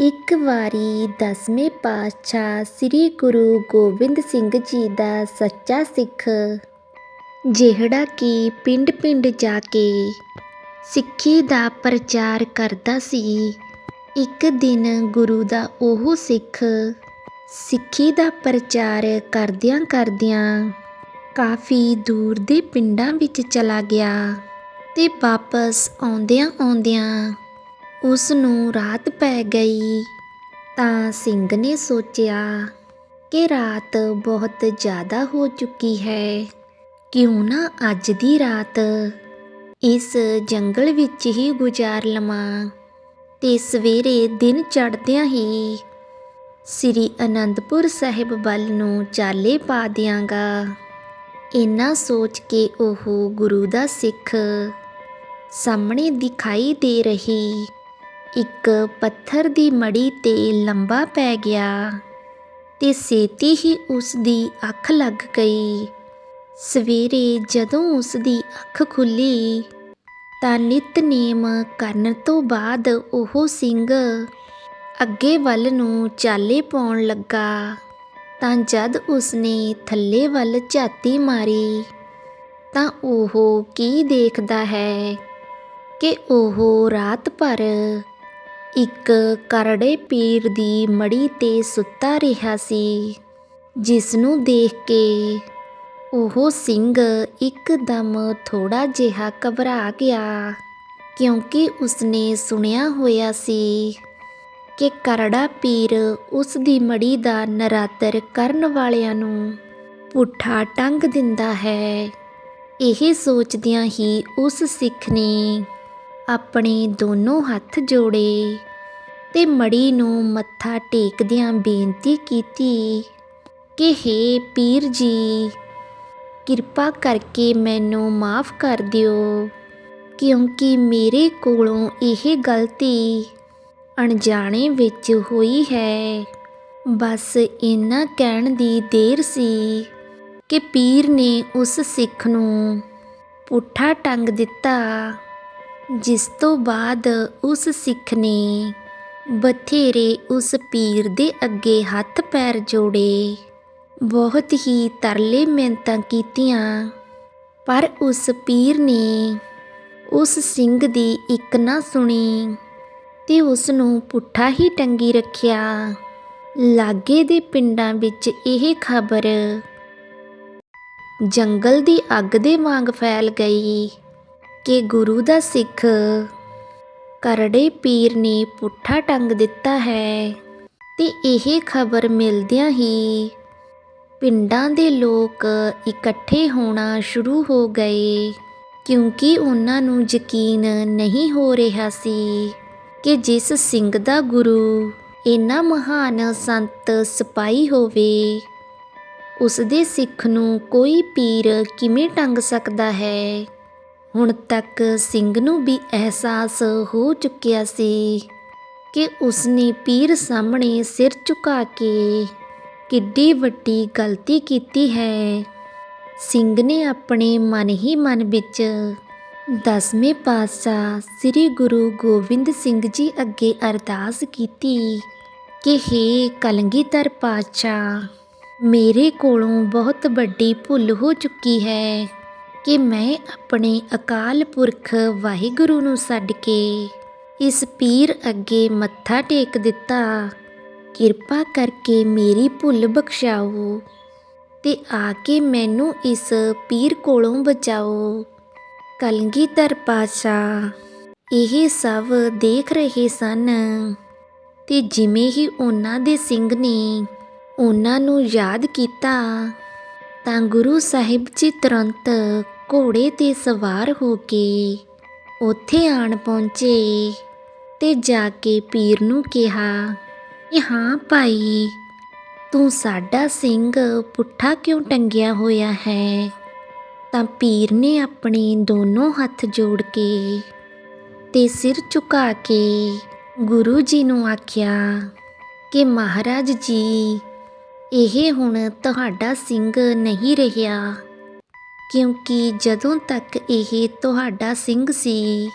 ਇੱਕ ਵਾਰੀ ਦਸਵੇਂ ਪਾਤਸ਼ਾਹ ਸ੍ਰੀ ਗੁਰੂ ਗੋਬਿੰਦ ਸਿੰਘ ਜੀ ਦਾ ਸੱਚਾ ਸਿੱਖ ਜਿਹੜਾ ਕਿ ਪਿੰਡ-ਪਿੰਡ ਜਾ ਕੇ ਸਿੱਖੀ ਦਾ ਪ੍ਰਚਾਰ ਕਰਦਾ ਸੀ, ਇੱਕ ਦਿਨ ਗੁਰੂ ਦਾ ਉਹ ਸਿੱਖ ਸਿੱਖੀ ਦਾ ਪ੍ਰਚਾਰ ਕਰਦਿਆਂ ਕਰਦਿਆਂ ਕਾਫੀ ਦੂਰ ਦੇ ਪਿੰਡਾਂ ਵਿੱਚ ਚਲਾ ਗਿਆ ਤੇ ਵਾਪਸ ਆਉਂਦਿਆਂ ਆਉਂਦਿਆਂ ਉਸ ਨੂੰ ਰਾਤ ਪੈ ਗਈ। ਤਾਂ ਸਿੰਘ ਨੇ ਸੋਚਿਆ ਕਿ ਰਾਤ ਬਹੁਤ ਜ਼ਿਆਦਾ ਹੋ ਚੁੱਕੀ ਹੈ। ਕਿਉਂ ਨਾ ਅੱਜ ਦੀ ਰਾਤ ਇਸ ਜੰਗਲ ਵਿੱਚ ਹੀ ਗੁਜ਼ਾਰ ਲਵਾਂ ਤੇ ਸਵੇਰੇ ਦਿਨ ਚੜ੍ਹਦਿਆਂ ਹੀ ਸ੍ਰੀ ਅਨੰਦਪੁਰ ਸਾਹਿਬ ਵੱਲ ਨੂੰ ਚਾਲੇ ਪਾ ਦਿਆਂਗਾ। ਇੰਨਾ ਸੋਚ ਕੇ ਉਹ ਗੁਰੂ ਦਾ ਸਿੱਖ ਸਾਹਮਣੇ ਦਿਖਾਈ ਦੇ ਰਹੀ। ਇੱਕ ਪੱਥਰ ਦੀ ਮੜੀ ਤੇ ਲੰਬਾ ਪੈ ਗਿਆ ਤੇ ਸੇਤੀ ਹੀ ਉਸ ਦੀ ਅੱਖ ਲੱਗ ਗਈ। ਸਵੇਰੇ ਜਦੋਂ ਉਸ ਦੀ ਅੱਖ ਖੁੱਲੀ ਤਾਂ ਨਿਤਨੇਮ ਕਰਨ ਤੋਂ ਬਾਅਦ ਉਹ ਸਿੰਘ ਅੱਗੇ ਵੱਲ ਨੂੰ ਚਾਲੇ ਪਾਉਣ ਲੱਗਾ। ਤਾਂ ਜਦ ਉਸਨੇ ਥੱਲੇ ਵੱਲ ਝਾਤੀ ਮਾਰੀ ਤਾਂ ਉਹ ਕੀ ਦੇਖਦਾ ਹੈ ਕਿ ਉਹ ਰਾਤ ਭਰ ਇੱਕ ਕਰੜੇ ਪੀਰ ਦੀ ਮੜੀ ਤੇ ਸੁੱਤਾ ਰਿਹਾ ਸੀ ਜਿਸ ਨੂੰ ਦੇਖ ਕੇ ਉਹ ਸਿੰਘ ਇੱਕਦਮ ਥੋੜਾ ਜਿਹਾ ਘਬਰਾ ਗਿਆ, ਕਿਉਂਕਿ ਉਸਨੇ ਸੁਣਿਆ ਹੋਇਆ ਸੀ ਕਿ ਕਰੜਾ ਪੀਰ ਉਸ ਦੀ ਮੜੀ ਦਾ ਨਰਾਦਰ ਕਰਨ ਵਾਲਿਆਂ ਨੂੰ ਪੁੱਠਾ ਟੰਗ ਦਿੰਦਾ ਹੈ। ਇਹ ਸੋਚਦਿਆਂ ਹੀ ਉਸ ਸਿੱਖ ਨੇ ਆਪਣੇ ਦੋਨੋਂ ਹੱਥ ਜੋੜੇ ਤੇ ਮੜੀ ਨੂੰ ਮੱਥਾ ਟੇਕਦਿਆਂ ਬੇਨਤੀ ਕੀਤੀ ਕਿ ਹੇ ਪੀਰ ਜੀ, ਕਿਰਪਾ ਕਰਕੇ ਮੈਨੂੰ ਮਾਫ ਕਰ ਦਿਓ, ਕਿਉਂਕਿ ਮੇਰੇ ਕੋਲੋਂ ਇਹ ਗਲਤੀ ਅਣਜਾਣੇ ਵਿੱਚ ਹੋਈ ਹੈ। ਬਸ ਇੰਨਾ ਕਹਿਣ ਦੀ ਦੇਰ ਸੀ ਕਿ ਪੀਰ ਨੇ ਉਸ ਸਿੱਖ ਨੂੰ ਪੁੱਠਾ ਟੰਗ ਦਿੱਤਾ। ਜਿਸ ਤੋਂ ਬਾਅਦ ਉਸ ਸਿੱਖ ਨੇ ਬਥੇਰੇ ਉਸ ਪੀਰ ਦੇ ਅੱਗੇ ਹੱਥ ਪੈਰ ਜੋੜੇ। ਬਹੁਤ ਹੀ ਤਰਲੇ ਮਿਹਨਤਾਂ ਕੀਤੀਆਂ, ਪਰ ਉਸ ਪੀਰ ਨੇ ਉਸ ਸਿੰਘ ਦੀ ਇੱਕ ਨਾ ਸੁਣੀ ਤੇ ਉਸ ਨੂੰ ਪੁੱਠਾ ਹੀ ਟੰਗੀ ਰੱਖਿਆ। ਲਾਗੇ ਦੇ ਪਿੰਡਾਂ ਵਿੱਚ ਇਹ ਖਬਰ ਜੰਗਲ ਦੀ ਅੱਗ ਦੇ ਵਾਂਗ ਫੈਲ ਗਈ। ਕਿ ਗੁਰੂ ਦਾ ਸਿੱਖ। ਕਰੜੇ ਪੀਰ ਨੇ ਪੁੱਠਾ ਟੰਗ ਦਿੱਤਾ ਹੈ ਤੇ ਇਹ ਖਬਰ ਮਿਲਦਿਆਂ ਹੀ ਪਿੰਡਾਂ ਦੇ ਲੋਕ ਇਕੱਠੇ ਹੋਣਾ ਸ਼ੁਰੂ ਹੋ ਗਏ, ਕਿਉਂਕਿ ਉਹਨਾਂ ਨੂੰ ਯਕੀਨ ਨਹੀਂ ਹੋ ਰਿਹਾ ਸੀ ਕਿ ਜਿਸ ਸਿੰਘ ਦਾ ਗੁਰੂ ਇੰਨਾ ਮਹਾਨ ਸੰਤ ਸਿਪਾਹੀ ਹੋਵੇ ਉਸ ਦੇ ਸਿੱਖ ਨੂੰ ਕੋਈ ਪੀਰ ਕਿਵੇਂ ਟੰਗ ਸਕਦਾ ਹੈ। ਹੁਣ ਤੱਕ ਸਿੰਘ ਨੂੰ ਵੀ ਅਹਿਸਾਸ ਹੋ ਚੁੱਕਿਆ ਸੀ ਕਿ ਉਸਨੇ ਪੀਰ ਸਾਹਮਣੇ ਸਿਰ ਝੁਕਾ ਕੇ ਕਿੱਡੀ ਵੱਡੀ ਗਲਤੀ ਕੀਤੀ ਹੈ। ਸਿੰਘ ਨੇ ਆਪਣੇ ਮਨ ਹੀ ਮਨ ਵਿੱਚ ਦਸਵੇਂ ਪਾਤਸ਼ਾਹ ਸ੍ਰੀ ਗੁਰੂ ਗੋਬਿੰਦ ਸਿੰਘ ਜੀ ਅੱਗੇ ਅਰਦਾਸ ਕੀਤੀ ਕਿ ਹੇ ਕਲਗੀਧਰ ਪਾਤਸ਼ਾਹ, ਮੇਰੇ ਕੋਲੋਂ ਬਹੁਤ ਵੱਡੀ ਭੁੱਲ ਹੋ ਚੁੱਕੀ ਹੈ। ਕਿ ਮੈਂ ਆਪਣੇ ਅਕਾਲ ਪੁਰਖ ਵਾਹਿਗੁਰੂ ਨੂੰ ਛੱਡ ਕੇ ਇਸ ਪੀਰ ਅੱਗੇ ਮੱਥਾ ਟੇਕ ਦਿੱਤਾ। ਕਿਰਪਾ ਕਰਕੇ ਮੇਰੀ ਭੁੱਲ ਬਖਸ਼ਾਓ ਤੇ ਆ ਕੇ ਮੈਨੂੰ ਇਸ ਪੀਰ ਕੋਲੋਂ ਬਚਾਓ। ਕਲਗੀਧਰ ਪਾਤਸ਼ਾਹ, ਇਹ ਸਭ ਦੇਖ ਰਹੇ ਸਨ ਤੇ ਜਿਵੇਂ ਹੀ ਉਹਨਾਂ ਦੇ ਸਿੰਘ ਨੇ ਉਹਨਾਂ ਨੂੰ ਯਾਦ ਕੀਤਾ ਤਾਂ ਗੁਰੂ ਸਾਹਿਬ ਜੀ ਤੁਰੰਤ ਘੋੜੇ ਤੇ ਸਵਾਰ ਹੋ ਕੇ ਉੱਥੇ ਆਣ ਪਹੁੰਚੇ ਤੇ ਜਾ ਕੇ ਪੀਰ ਨੂੰ ਕਿਹਾ ਕਿ ਹਾਂ ਭਾਈ, ਤੂੰ ਸਾਡਾ ਸਿੰਘ ਪੁੱਠਾ ਕਿਉਂ ਟੰਗਿਆ ਹੋਇਆ ਹੈ? ਤਾਂ ਪੀਰ ਨੇ ਆਪਣੇ ਦੋਨੋਂ ਹੱਥ ਜੋੜ ਕੇ ਤੇ ਸਿਰ ਝੁਕਾ ਕੇ ਗੁਰੂ ਜੀ ਨੂੰ ਆਖਿਆ, ਕਿ ਮਹਾਰਾਜ ਜੀ, ਇਹ ਹੁਣ ਤੁਹਾਡਾ ਸਿੰਘ ਨਹੀਂ ਰਿਹਾ। ਕਿਉਂਕਿ ਜਦੋਂ ਤੱਕ ਇਹ ਤੁਹਾਡਾ ਸਿੰਘ ਸੀ,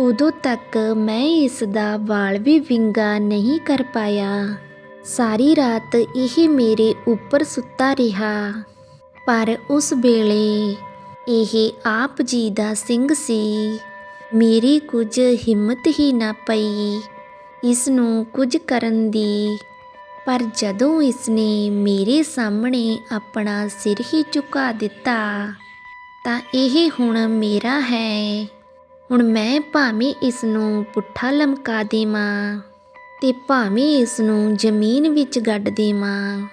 ਉਦੋਂ ਤੱਕ ਮੈਂ ਇਸ ਦਾ ਵਾਲ ਵੀ ਵਿੰਗਾ ਨਹੀਂ ਕਰ ਪਾਇਆ। ਸਾਰੀ ਰਾਤ ਇਹ ਮੇਰੇ ਉੱਪਰ ਸੁੱਤਾ ਰਿਹਾ। ਪਰ ਉਸ ਵੇਲੇ ਇਹ ਆਪ ਜੀ ਦਾ ਸਿੰਘ ਸੀ। ਮੇਰੀ ਕੁਝ ਹਿੰਮਤ ਹੀ ਨਾ ਪਈ ਇਸ ਨੂੰ ਕੁਝ ਕਰਨ ਦੀ। ਪਰ ਜਦੋਂ ਇਸਨੇ ਮੇਰੇ ਸਾਹਮਣੇ ਆਪਣਾ ਸਿਰ ਹੀ ਝੁਕਾ ਦਿੱਤਾ ਤਾਂ ਇਹ ਹੁਣ ਮੇਰਾ ਹੈ। ਹੁਣ ਮੈਂ ਭਾਵੇਂ ਇਸ ਨੂੰ ਪੁੱਠਾ ਲਮਕਾ ਦੇਵਾਂ ਤੇ ਭਾਵੇਂ ਇਸ ਨੂੰ ਜ਼ਮੀਨ ਵਿੱਚ ਗੱਡ ਦੇਵਾਂ।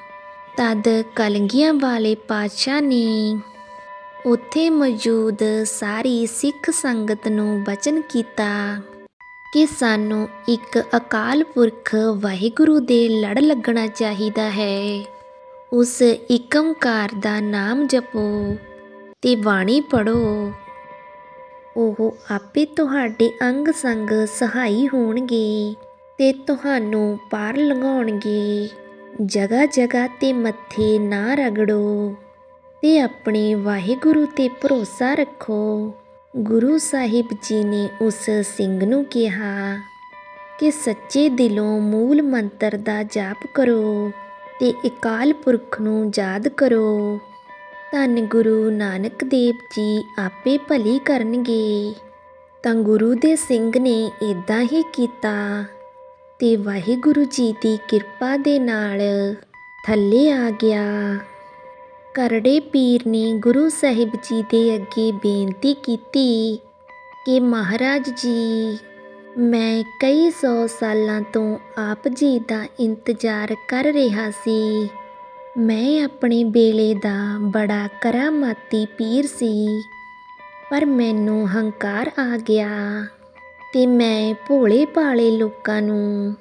ਤਦ ਕਲਗੀਆਂ ਵਾਲੇ ਪਾਤਸ਼ਾਹ ਨੇ ਉੱਥੇ ਮੌਜੂਦ ਸਾਰੀ ਸਿੱਖ ਸੰਗਤ ਨੂੰ ਬਚਨ ਕੀਤਾ ਕਿ ਸਾਨੂੰ ਇੱਕ ਅਕਾਲ ਪੁਰਖ ਵਾਹਿਗੁਰੂ ਦੇ ਲੜ ਲੱਗਣਾ ਚਾਹੀਦਾ ਹੈ। ਉਸ ਏਕੰਕਾਰ ਦਾ ਨਾਮ ਜਪੋ। ਤੇ ਬਾਣੀ ਪੜੋ ਉਹ ਆਪੇ ਤੁਹਾਡੇ ਅੰਗ ਸੰਗ ਸਹਾਈ ਹੋਣਗੇ ਤੇ ਤੁਹਾਨੂੰ ਪਾਰ ਲੰਘਾਉਣਗੇ। ਜਗ੍ਹਾ ਜਗ੍ਹਾ ਤੇ ਮੱਥੇ ਨਾ ਰਗੜੋ ਤੇ ਆਪਣੇ ਵਾਹਿਗੁਰੂ ਤੇ ਭਰੋਸਾ ਰੱਖੋ। ਗੁਰੂ ਸਾਹਿਬ ਜੀ ਨੇ ਉਸ ਸਿੰਘ ਨੂੰ ਕਿਹਾ ਕਿ ਸੱਚੇ ਦਿਲੋਂ ਮੂਲ ਮੰਤਰ ਦਾ ਜਾਪ ਕਰੋ ਤੇ ਇਕਾਲ ਪੁਰਖ ਨੂੰ ਯਾਦ ਕਰੋ। ਧੰਨ ਗੁਰੂ ਨਾਨਕ ਦੇਵ ਜੀ ਆਪੇ ਭਲੀ ਕਰਨਗੇ। ਤਾਂ ਗੁਰੂ ਦੇ ਸਿੰਘ ਨੇ ਇਦਾਂ ਹੀ ਕੀਤਾ ਤੇ ਵਾਹਿਗੁਰੂ ਜੀ ਦੀ ਕਿਰਪਾ ਦੇ ਨਾਲ ਥੱਲੇ ਆ ਗਿਆ। ਕਰੜੇ ਪੀਰ ਨੇ ਗੁਰੂ ਸਾਹਿਬ ਜੀ ਦੇ ਅੱਗੇ ਬੇਨਤੀ ਕੀਤੀ ਕਿ ਮਹਾਰਾਜ ਜੀ, ਮੈਂ ਕਈ ਸੌ ਸਾਲਾਂ ਤੋਂ ਆਪ ਜੀ ਦਾ ਇੰਤਜ਼ਾਰ ਕਰ ਰਿਹਾ ਸੀ। ਮੈਂ ਆਪਣੇ ਵੇਲੇ ਦਾ ਬੜਾ ਕਰਾਮਾਤੀ ਪੀਰ ਸੀ, ਪਰ ਮੈਨੂੰ ਹੰਕਾਰ ਆ ਗਿਆ ਤੇ ਮੈਂ ਭੋਲੇ ਭਾਲੇ ਲੋਕਾਂ ਨੂੰ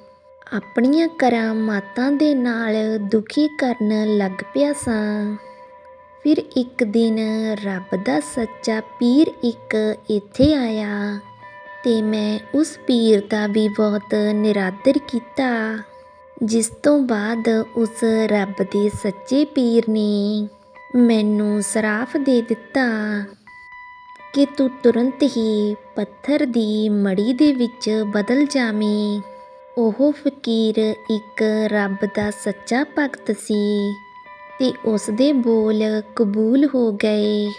ਆਪਣੀਆਂ ਕਰਾਮਾਤਾਂ ਦੇ ਨਾਲ ਦੁਖੀ ਕਰਨ ਲੱਗ ਪਿਆ ਸਾਂ। ਫਿਰ ਇੱਕ ਦਿਨ ਰੱਬ ਦਾ ਸੱਚਾ ਪੀਰ ਇੱਕ ਇੱਥੇ ਆਇਆ ਤੇ ਮੈਂ ਉਸ ਪੀਰ ਦਾ ਵੀ ਬਹੁਤ ਨਿਰਾਦਰ ਕੀਤਾ। ਜਿਸ ਤੋਂ ਬਾਅਦ ਉਸ ਰੱਬ ਦੇ ਸੱਚੇ ਪੀਰ ਨੇ ਮੈਨੂੰ ਸਰਾਫ ਦੇ ਦਿੱਤਾ ਕਿ ਤੂੰ ਤੁਰੰਤ ਹੀ ਪੱਥਰ ਦੀ ਮੜੀ ਦੇ ਵਿੱਚ ਬਦਲ ਜਾਵੇਂ। ਉਹ ਫਕੀਰ ਇੱਕ ਰੱਬ ਦਾ ਸੱਚਾ ਭਗਤ ਸੀ ਤੇ ਉਸ ਦੇ ਬੋਲ ਕਬੂਲ ਹੋ ਗਏ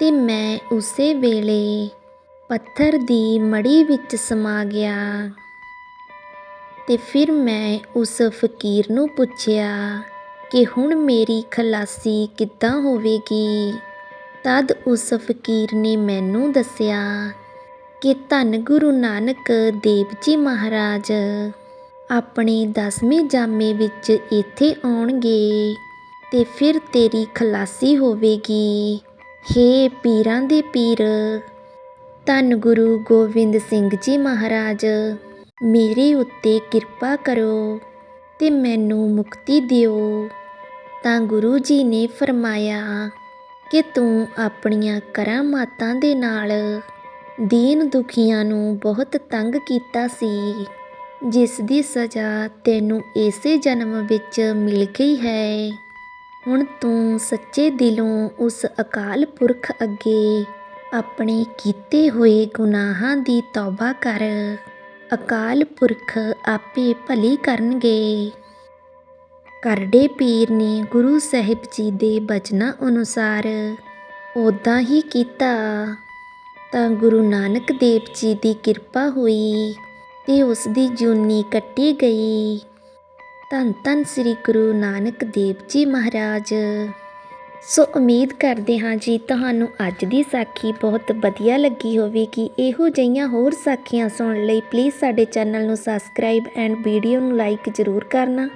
ਤੇ ਮੈਂ ਉਸੇ ਵੇਲੇ ਪੱਥਰ ਦੀ ਮੜੀ ਵਿੱਚ ਸਮਾ ਗਿਆ। ਤੇ ਫਿਰ ਮੈਂ ਉਸ ਫਕੀਰ ਨੂੰ ਪੁੱਛਿਆ ਕਿ ਹੁਣ ਮੇਰੀ ਖਲਾਸੀ ਕਿੱਦਾਂ ਹੋਵੇਗੀ? ਤਦ ਉਸ ਫਕੀਰ ਨੇ ਮੈਨੂੰ ਦੱਸਿਆ ਕਿ ਧੰਨ ਗੁਰੂ ਨਾਨਕ ਦੇਵ ਜੀ ਮਹਾਰਾਜ, ਆਪਣੇ ਦਸਵੇਂ ਜਾਮੇ ਵਿੱਚ ਇੱਥੇ ਆਉਣਗੇ ਤੇ ਫਿਰ ਤੇਰੀ ਖਲਾਸੀ ਹੋਵੇਗੀ। ਹੇ ਪੀਰਾਂ ਦੇ ਪੀਰ, ਧੰਨ ਗੁਰੂ ਗੋਬਿੰਦ ਸਿੰਘ ਜੀ ਮਹਾਰਾਜ ਮੇਰੇ ਉੱਤੇ ਕਿਰਪਾ ਕਰੋ ਤੇ ਮੈਨੂੰ ਮੁਕਤੀ ਦਿਓ। ਤਾਂ ਗੁਰੂ ਜੀ ਨੇ ਫਰਮਾਇਆ ਕਿ ਤੂੰ ਆਪਣੀਆਂ ਕਰਾਮਾਤਾਂ ਦੇ ਨਾਲ ਦੀਨ ਦੁਖੀਆਂ ਨੂੰ ਬਹੁਤ ਤੰਗ ਕੀਤਾ ਸੀ, ਜਿਸ ਦੀ ਸਜ਼ਾ ਤੈਨੂੰ ਇਸੇ ਜਨਮ ਵਿੱਚ ਮਿਲ ਗਈ ਹੈ। ਹੁਣ ਤੂੰ ਸੱਚੇ ਦਿਲੋਂ ਉਸ ਅਕਾਲ ਪੁਰਖ ਅੱਗੇ ਆਪਣੇ ਕੀਤੇ ਹੋਏ ਗੁਨਾਹਾਂ ਦੀ ਤੌਬਾ ਕਰ। ਅਕਾਲ ਪੁਰਖ ਆਪੇ ਭਲੀ ਕਰਨਗੇ। ਕਰੜੇ ਪੀਰ ਨੇ ਗੁਰੂ ਸਾਹਿਬ ਜੀ ਦੇ ਬਚਨਾਂ ਅਨੁਸਾਰ ਉਦਾਂ ਹੀ ਕੀਤਾ। ਤਾਂ ਗੁਰੂ ਨਾਨਕ ਦੇਵ ਜੀ ਦੀ ਕਿਰਪਾ ਹੋਈ ਤੇ ਉਸ ਦੀ ਜੂਨੀ ਕੱਟੀ ਗਈ। ਧੰਨ ਧੰਨ ਸ੍ਰੀ ਗੁਰੂ ਨਾਨਕ ਦੇਵ ਜੀ ਮਹਾਰਾਜ। ਸੋ ਉਮੀਦ ਕਰਦੇ ਹਾਂ ਜੀ ਤੁਹਾਨੂੰ ਅੱਜ ਦੀ ਸਾਖੀ ਬਹੁਤ ਵਧੀਆ ਲੱਗੀ ਹੋਵੇਗੀ। ਇਹੋ ਜਿਹੀਆਂ ਹੋਰ ਸਾਖੀਆਂ ਸੁਣਨ ਲਈ ਪਲੀਜ਼ ਸਾਡੇ ਚੈਨਲ ਨੂੰ ਸਬਸਕ੍ਰਾਈਬ ਐਂਡ ਵੀਡੀਓ ਨੂੰ ਲਾਈਕ ਜ਼ਰੂਰ ਕਰਨਾ।